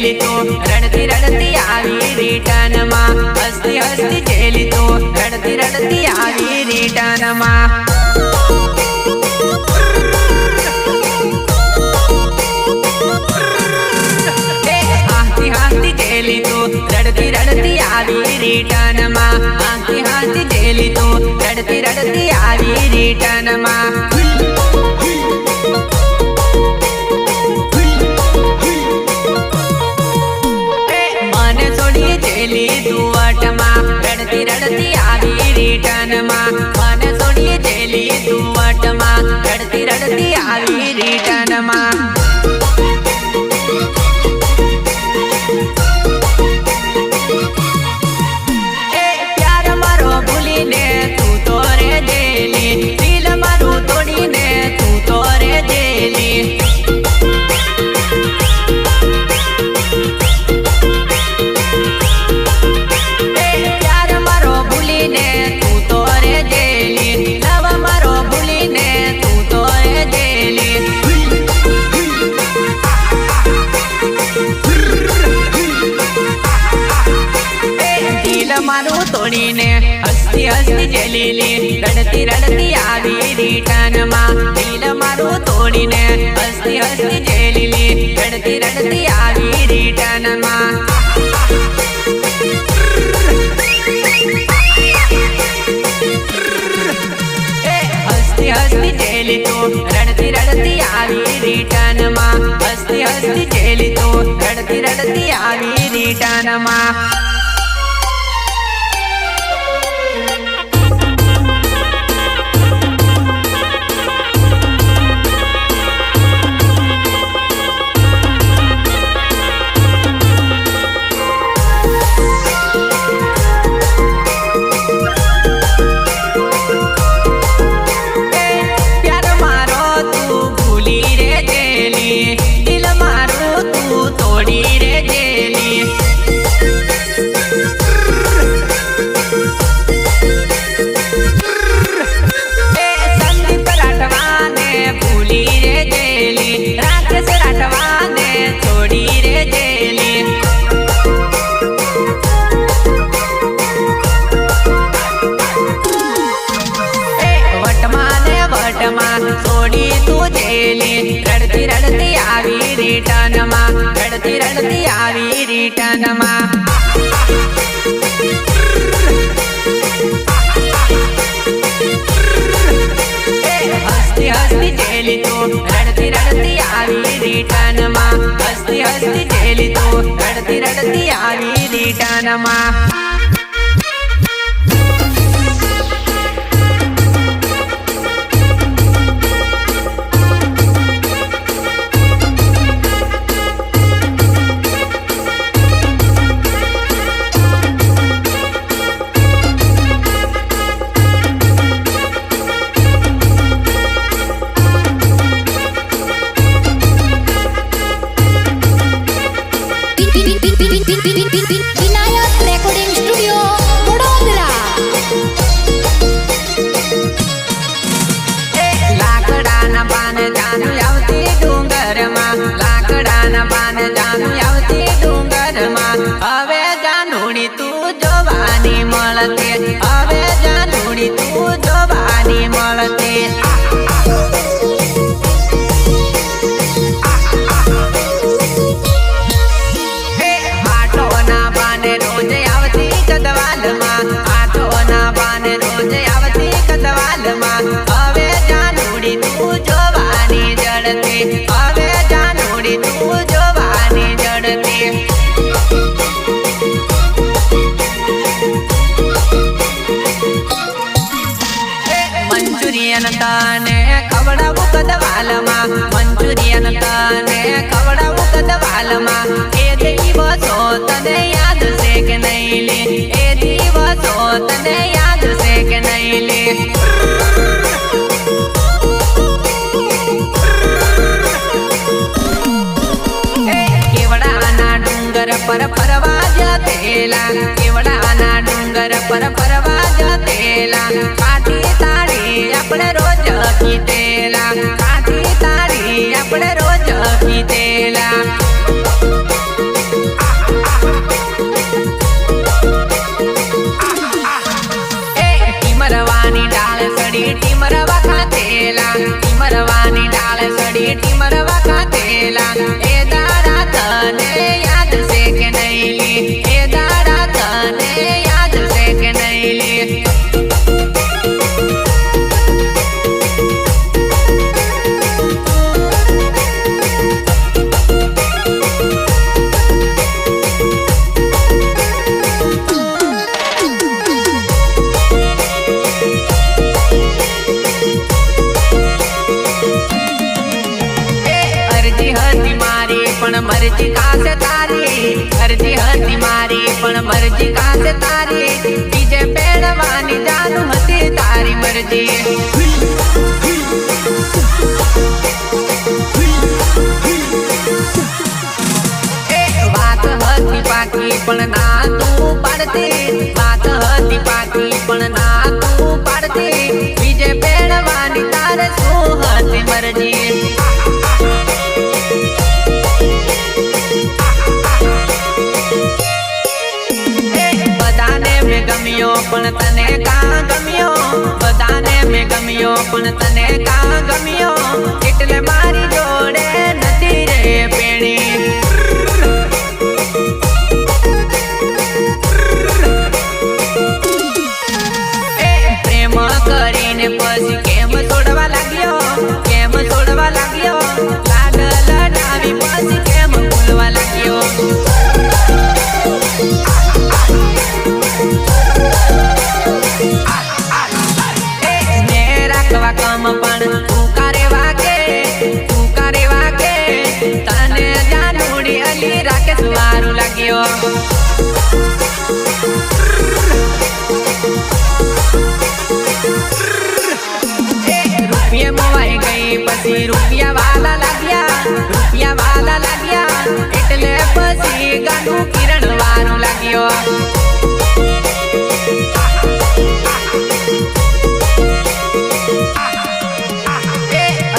Jelly તો રડતી રડતી આવી રિટર્નમાં હસતી હસતી જેલી તો રડતી રડતી આવી રિટર્નમાં એ હાંસતી હાંસતી જેલી તો રડતી રડતી આવી રિટર્નમાં હાંસતી હાંસતી જેલી તો રડતી રડતી આવી રિટર્નમાં મને રડતી આવી રિટર્નમાં મારું તોડીને હસતી હસતી જલીલી રડતી રડતી આવી રિટર્નમાં દિલ મારું તોડીને હસતી હસતી જલીલી રડતી રડતી આવી રિટર્નમાં એ હસતી હસતી જેલી તો રડતી રડતી આવી રિટર્નમાં હસતી હસતી જેલી તો રડતી રડતી આવી રિટર્નમાં પ્યાર એ હસતી હસતી જેલી તો રડતી રડતી આવી રીટાનમાં હસતી હસતી જેલી તો રડતી રડતી આવી રિટર્નમાં મળતે હવે જાનુડી તું જોવાની મળતે મંચુરિયન તાને ખવડાવું કદવાલમાં મંચુરિયન તાને ખવડાવું કદવાલમાં એ દિવસો તને યાદ છે કે નહીં લે? એ દિવસો તને યાદ પર ફરવા જતેલા કેવડાના ડુંગર પર ફરવા જતેલા કાઠી તારી આપણે રોજ કીધેલા કાઠી તારી આપણે રોજ કીધેલા ટીમરવાની ડાળ સડી ટીમરવા ખાતેલા ટીમરવાની ડાળ સડી ટીમરવા મરજી કાશે તારી અરજી હતી મારી પણ મરજી કાશે તારી બીજે પેડવાની જાનું હતી તારી મરજી એ વાત હતી પાકી પણ ના તું ગમ્યો, પણ તને કા ગમ્યો? બધાને મેં ગમ્યો, પણ તને કા ગમ્યો? એટલે મારી જોડે રૂપિયે મોવાઈ ગઈ, પછી રૂપિયા વાલા લાગ્યા, રૂપિયા વાલા લાગ્યા, એટલે પછી ગાનું કિરણ વારું લાગ્યો.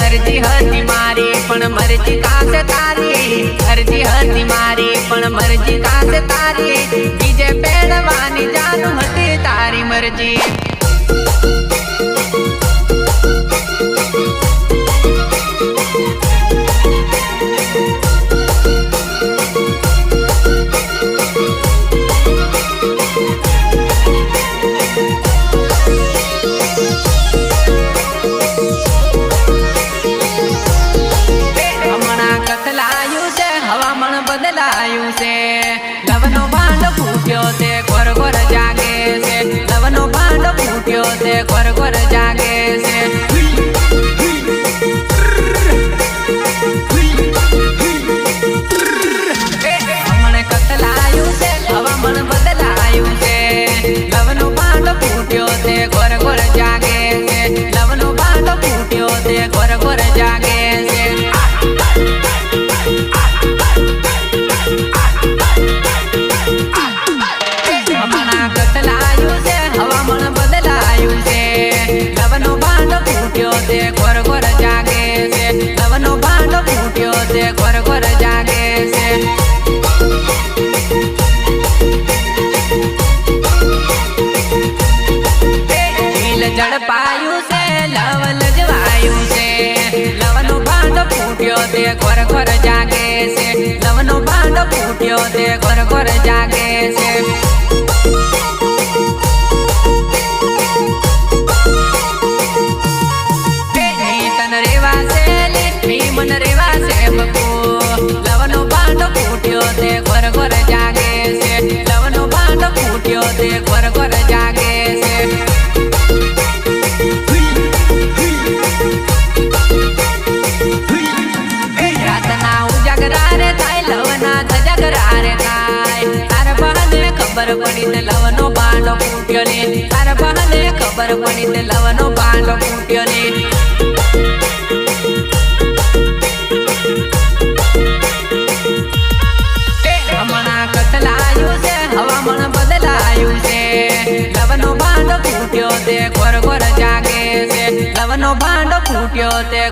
અરજી હતી મારી, પણ મરજી કાશે અરજી હતી મારી પણ મરજી કાશે તારી. બીજે પેડવાની જાનું હતી તારી મરજી. બદલાયું છે લવનો ભાંડ ફૂટ્યો તે ઘર ઘર જાગે છે. લવનો ભાંડ ફૂટ્યો તે ઘર ઘર જાગે છે. તે ઘર ઘર જાગે છે. નવનો ભાંડો ફૂટ્યો તે ઘર ઘર જાગે છે. ઝડપાયું છે, લવ લજવાયું છે. લવનો ભાંડ ફૂટ્યો તે ઘર ઘર જાગે છે. લવનો ભાંડો ફૂટ્યો તે ઘર ઘર જાગે છે. જાગે છે. રાતના ઉજાગરા રે થાય, લવના ધજાગરા રે થાય. તાર ખબર પડી તે લવનો બાંડો ફૂટ્યો ને. તાર બહાને ખબર પડી તે લવનો બાંડો ફૂટ્યો ભાંડો ફૂટ્યો તે